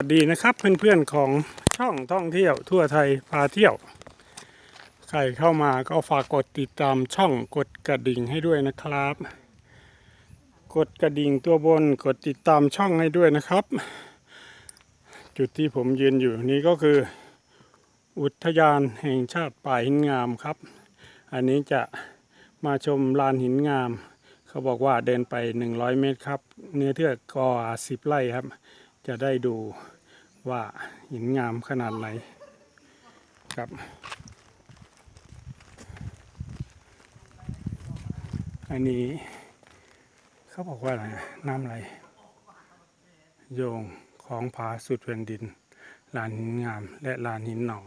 สวัสดีนะครับเพื่อนๆของช่องท่องเที่ยวทั่วไทยพาเที่ยว ใครเข้ามาก็ฝากกดติดตามช่องกดกระดิ่งให้ด้วยนะครับ กดกระดิ่งตัวบนกดติดตามช่องให้ด้วยนะครับ จุดที่ผมยืนอยู่นี้ก็คือ อุทยานแห่งชาติป่าหินงามครับ อันนี้จะมาชมลานหินงาม เขาบอกว่าเดินไป 100 เมตรครับ เนื้อเทือกกอสิบไร่ครับ จะได้ดูว่าหินงามขนาดไหนครับอันนี้เขาบอกว่าอะไรน้ำไหลโยงของผาสุดแผ่นดินลานหินงามและลานหินหน่อ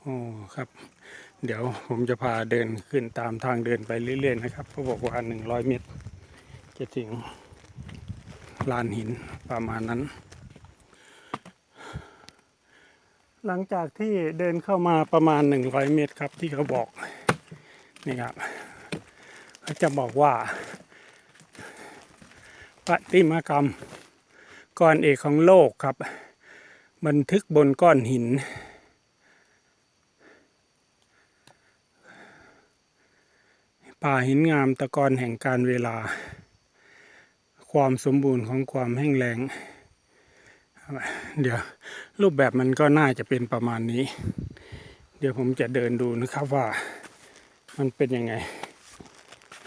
โอ้ครับ เดี๋ยวผมจะพาเดินขึ้นตามทางเดินไปเรื่อยๆนะครับเขาบอกว่า 100 เมตร จะถึงลานหินประมาณนั้น หลังจากที่เดินเข้ามาประมาณ 100 เมตรครับที่เขาบอกนี่ครับเขาจะบอกว่าประติมากรรมก้อนเอกของโลกครับ บันทึกบนก้อนหิน ป่าหินงามตะกอนแห่งการเวลา ความสมบูรณ์ของความแห้งแล้งเดี๋ยวรูปแบบมันก็น่าจะเป็นประมาณนี้ เดี๋ยวผมจะเดินดูนะครับว่ามันเป็นยังไง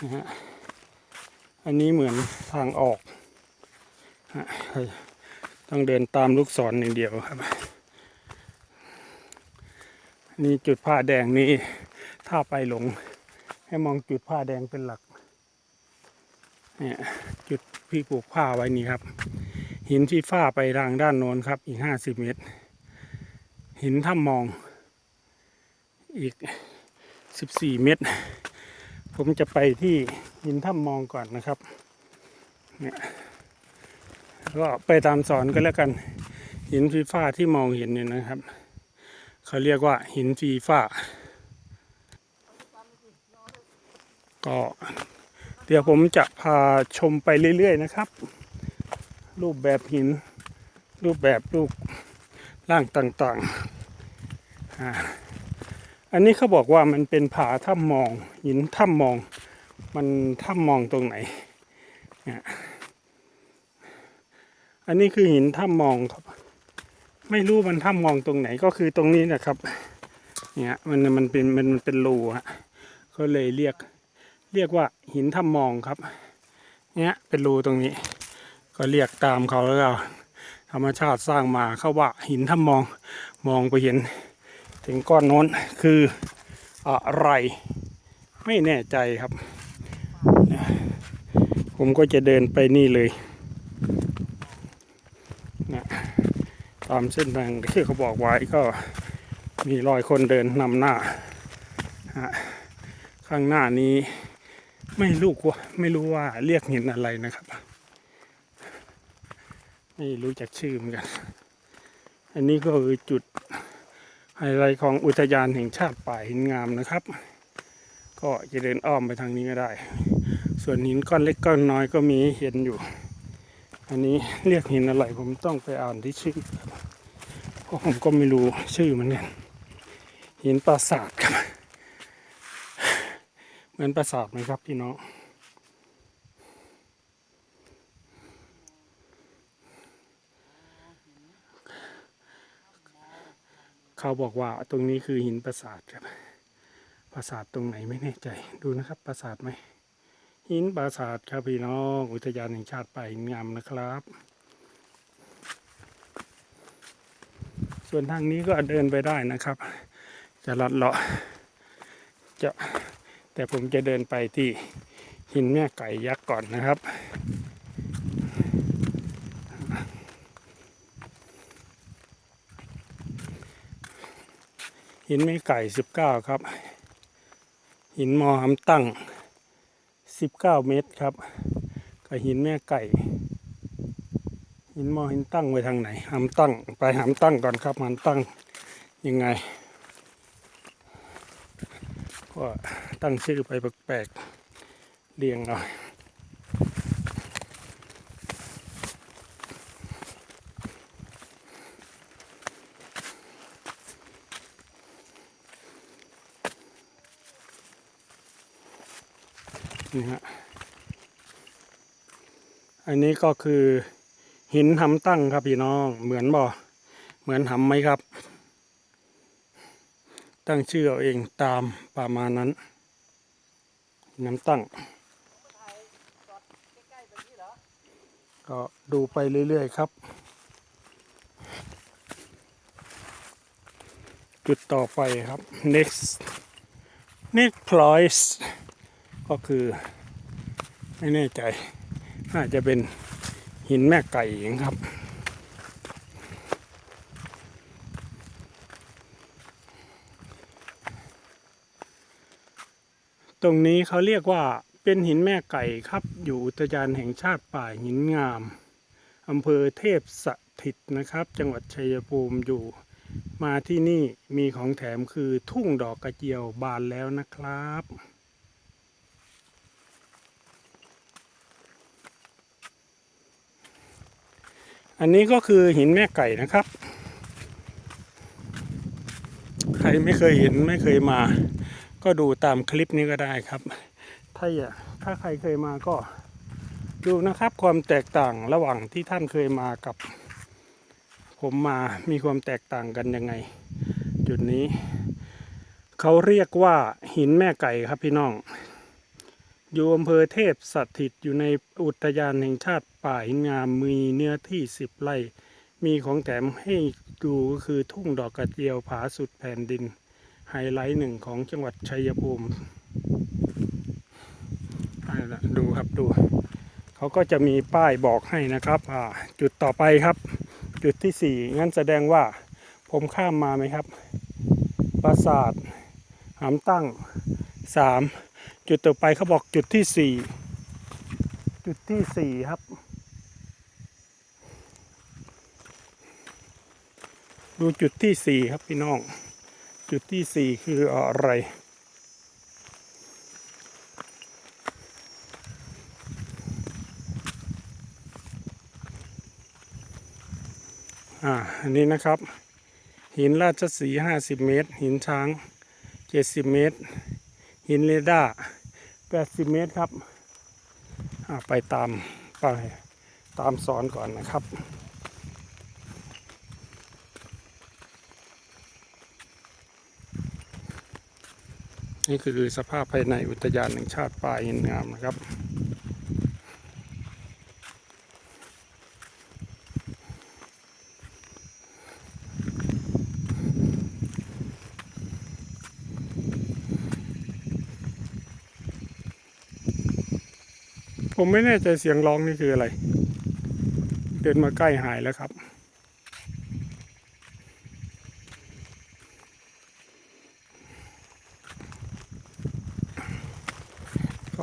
นะฮะอันนี้เหมือนทางออกต้องเดินตามลูกศรอย่างเดียวครับ นี่จุดผ้าแดงนี้ถ้าไปหลง ให้มองจุดผ้าแดงเป็นหลัก เนี่ยจุดพี่ปลูกผ้าไว้นี่ครับ หินที่ฝ้าไปทางด้านโน้นครับ อีกห้าสิบเมตร หินถ้ำมอง อีกสิบสี่เมตร ผมจะไปที่หินถ้ำมองก่อนนะครับเนี่ยก็ไปตามสอนก็แล้วกัน หินฟีฟ้าที่มองเห็นเนี่ยนะครับ เขาเรียกว่าหินฟีฟ้า ก็ เดี๋ยวผมจะพาชมไปเรื่อยๆนะครับ รูปแบบหิน รูปแบบรูปร่างต่างๆ อันนี้เขาบอกว่ามันเป็นผาถ้ำมอง หินถ้ำมอง มันถ้ำมองตรงไหน อันนี้คือหินถ้ำมองครับ ไม่รู้มันถ้ำมองตรงไหนก็คือตรงนี้นะครับ เนี่ยมันมันเป็นมันมันเป็นรูฮะก็เลยเรียก เรียกว่าหินถ้ำมองครับ เนี่ยเป็นรูตรงนี้ ก็เรียกตามเขาแล้วก็ธรรมชาติสร้างมาเขาว่าหินถ้ำมองมองไปเห็น ถึงก้อนโน้นคืออะไรไม่แน่ใจครับ ผมก็จะเดินไปนี่เลยนะตามเส้นทางที่เขาบอกไว้ก็มีรอยคนเดินนำหน้าฮะข้างหน้านี้ ไม่รู้ว่าไม่รู้ว่าเรียกหินอะไรนะครับ ไม่รู้จักชื่อเหมือนกัน อันนี้ก็คือจุดไฮไลท์ของอุทยานแห่งชาติป่าหินงามนะครับ ก็จะเดินอ้อมไปทางนี้ก็ได้ ส่วนหินก้อนเล็กก้อนน้อยก็มีเห็นอยู่ อันนี้เรียกหินอะไรผมต้องไปอ่านที่ชื่อเพราะผมก็ไม่รู้ชื่อมันเนี่ยหินปราสาทครับ เหมือนปราสาทไหมครับพี่น้องเขาบอกว่าตรงนี้คือหินปราสาทครับปราสาทตรงไหนไม่แน่ใจดูนะครับปราสาทไหมหินปราสาทครับพี่น้องอุทยานแห่งชาติป่าหินงามนะครับ ส่วนทางนี้ก็เดินไปได้นะครับ จะลัดเลาะจะ แต่ผมจะเดินไปที่หินแม่ไก่ยักษ์ก่อนนะครับ หินแม่ไก่สิบเก้าครับ หินมอหำตั้งสิบเก้าเมตรครับ กับหินแม่ไก่ หินมอหินตั้งไปทางไหนหำตั้ง ไปหำตั้งก่อนครับหำตั้งยังไง ก็ตั้งชื่อไปแปลกๆเรียงหน่อยนี่ฮะ อันนี้ก็คือหินทำตั้งครับพี่น้อง เหมือนบ่ เหมือนหำไหมครับ ตั้งชื่อเอาเองตามประมาณนั้น น้ำตั้ง ก็ดูไปเรื่อย ๆ ครับ จุดต่อไปครับ next next place ก็คือ ไม่แน่ใจ น่าจะเป็นหินแม่ไก่เองครับ ตรงนี้เขาเรียกว่าเป็นหินแม่ไก่ครับ อยู่อุทยานแห่งชาติป่าหินงามอำเภอเทพสถิตนะครับ จังหวัดชัยภูมิอยู่ มาที่นี่มีของแถมคือทุ่งดอกกระเจียวบานแล้วนะครับอันนี้ก็คือหินแม่ไก่นะครับ ใครไม่เคยเห็นไม่เคยมา ก็ดูตามคลิปนี้ก็ได้ครับ ถ้าอยากถ้าใครเคยมาก็ดูนะครับความแตกต่างระหว่างที่ท่านเคยมากับ ผมมามีความแตกต่างกันยังไง จุดนี้ เขาเรียกว่าหินแม่ไก่ครับพี่น้อง อยู่อำเภอเทพสถิตอยู่ในอุทยานแห่งชาติป่าหินงามมีเนื้อที่สิบไร่มีของแถมให้ดูก็คือทุ่งดอกกระเจียวผาสุดแผ่นดิน ไฮไลท์หนึ่งของจังหวัดชัยภูมิเอาล่ะดูครับดู เขาก็จะมีป้ายบอกให้นะครับจุดต่อไปครับ จุดที่สี่งั้นแสดงว่าผมข้ามมาไหมครับ ปราสาทหามตั้งสามจุดต่อไปเขาบอกจุดที่สี่จุดที่สี่ครับ ดูจุดที่สี่ครับพี่น้อง จุดที่สี่คืออะไร อ่า อันนี้นะครับ หินราชสีห้าสิบเมตร หินช้างเจ็ดสิบเมตร หินเรดาแปดสิบเมตรครับ อ่า ไปตามไปตามสอนก่อนนะครับ นี่คือสภาพภายในอุทยานแห่งชาติป่าหินงามนะครับ ผมไม่แน่ใจเสียงร้องนี่คืออะไร เดินมาใกล้หายแล้วครับ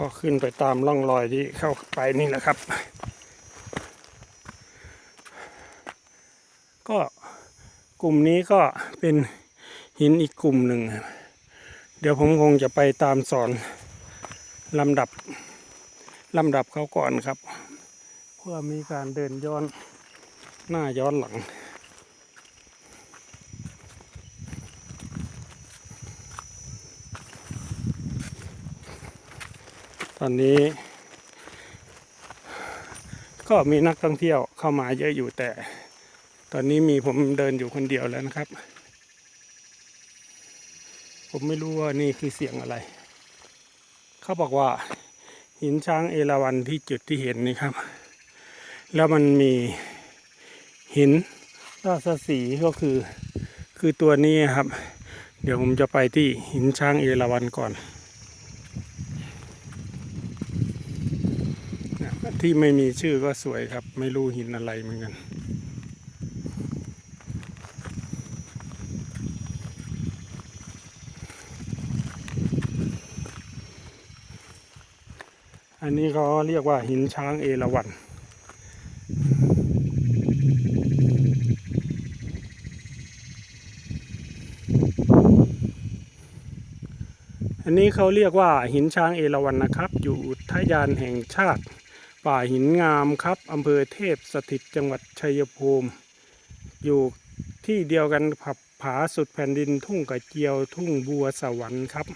ก็ขึ้นไปตามร่องรอยที่เข้าไปนี่แหละครับ ก็กลุ่มนี้ก็เป็นหินอีกกลุ่มหนึ่ง เดี๋ยวผมคงจะไปตามสอนลำดับลำดับเขาก่อนครับ เพื่อมีการเดินย้อนหน้าย้อนหลัง อนนี้ ก็มีนักท่องเที่ยวเข้ามาเยอะอยู่แต่ ตอนนี้มีผมเดินอยู่คนเดียวแล้วนะครับ ผมไม่รู้ว่านี่คือเสียงอะไร เขาบอกว่าหินช้างเอราวัณที่จุดที่เห็นนี่ครับ แล้วมันมีหินราชสีก็คือ คือตัวนี้ครับ เดี๋ยวผมจะไปที่หินช้างเอราวัณก่อน ที่ไม่มีชื่อก็สวยครับ ไม่รู้หินอะไรเหมือนกัน อันนี้เขาเรียกว่าหินช้างเอราวัณอันนี้เขาเรียกว่าหินช้างเอราวัณนะครับ อยู่อุทยานแห่งชาติ ป่าหินงามครับอำเภอเทพสถิตจังหวัดชัยภูมิ อยู่ที่เดียวกันผับผาสุดแผ่นดินทุ่งกระเจียวทุ่งบัวสวรรค์ครับ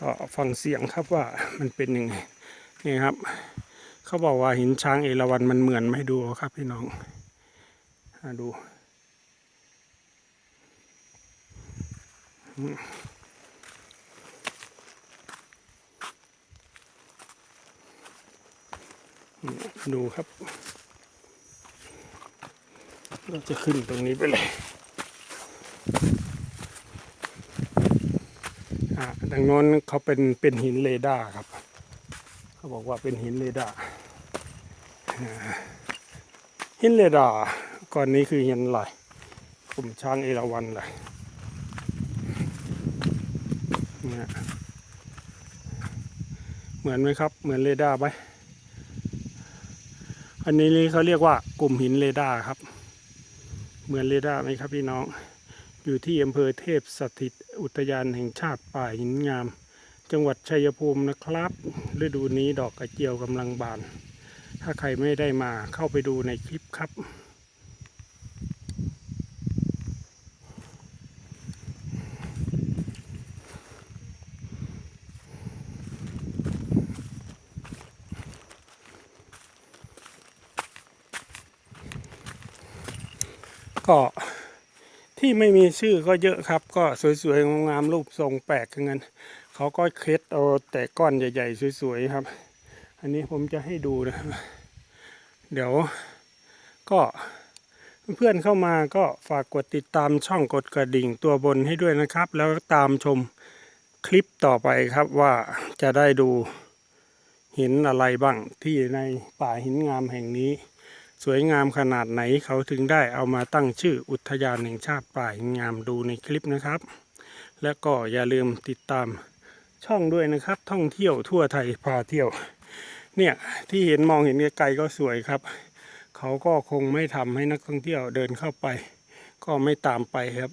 ก็ฟังเสียงครับว่ามันเป็นยังไงนี่ครับ เขาบอกว่าหินช้างเอราวัณมันเหมือนไม่ดูครับพี่น้องอ่าดูอืมอืม ดูครับ เราจะขึ้นตรงนี้ไปเลยอ่าดังโน้นเขาเป็นเป็นหินเรดาร์ครับ เขาบอกว่าเป็นหินเรดาร์หินเรดาร์ก่อนนี้คือหินอะไรกลุ่มช้างเอราวัณเลยเนี่ยเหมือนไหมครับ เหมือนเรดาร์ไหม อันนี้เขาเรียกว่ากลุ่มหินเรดาร์ครับ เหมือนเรดาร์ไหมครับพี่น้อง อยู่ที่อำเภอเทพสถิตอุทยานแห่งชาติป่าหินงาม จังหวัดชัยภูมินะครับ ฤดูนี้ดอกกระเจียวกำลังบาน ถ้าใครไม่ได้มาเข้าไปดูในคลิปครับ ก็ที่ไม่มีชื่อก็เยอะครับ ก็สวยๆงามๆรูปทรงแปลกทั้งนั้นเขาก็เคล็ดเอาแต่ก้อนใหญ่ ๆ สวยๆครับ อันนี้ผมจะให้ดูนะเดี๋ยวก็เพื่อนเข้ามาก็ฝากกดติดตามช่องกดกระดิ่งตัวบนให้ด้วยนะครับ แล้วตามชมคลิปต่อไปครับว่าจะได้ดูหินอะไรบ้างที่ในป่าหินงามแห่งนี้ สวยงามขนาดไหนเขาถึงได้เอามาตั้งชื่ออุทยานแห่งชาติป่าหินงามดูในคลิปนะครับ และก็อย่าลืมติดตามช่องด้วยนะครับ ท่องเที่ยวทั่วไทยพาเที่ยว เนี่ยที่เห็นมองเห็นไกลๆก็สวยครับ เขาก็คงไม่ทำให้นักท่องเที่ยวเดินเข้าไป ก็ไม่ตามไปครับ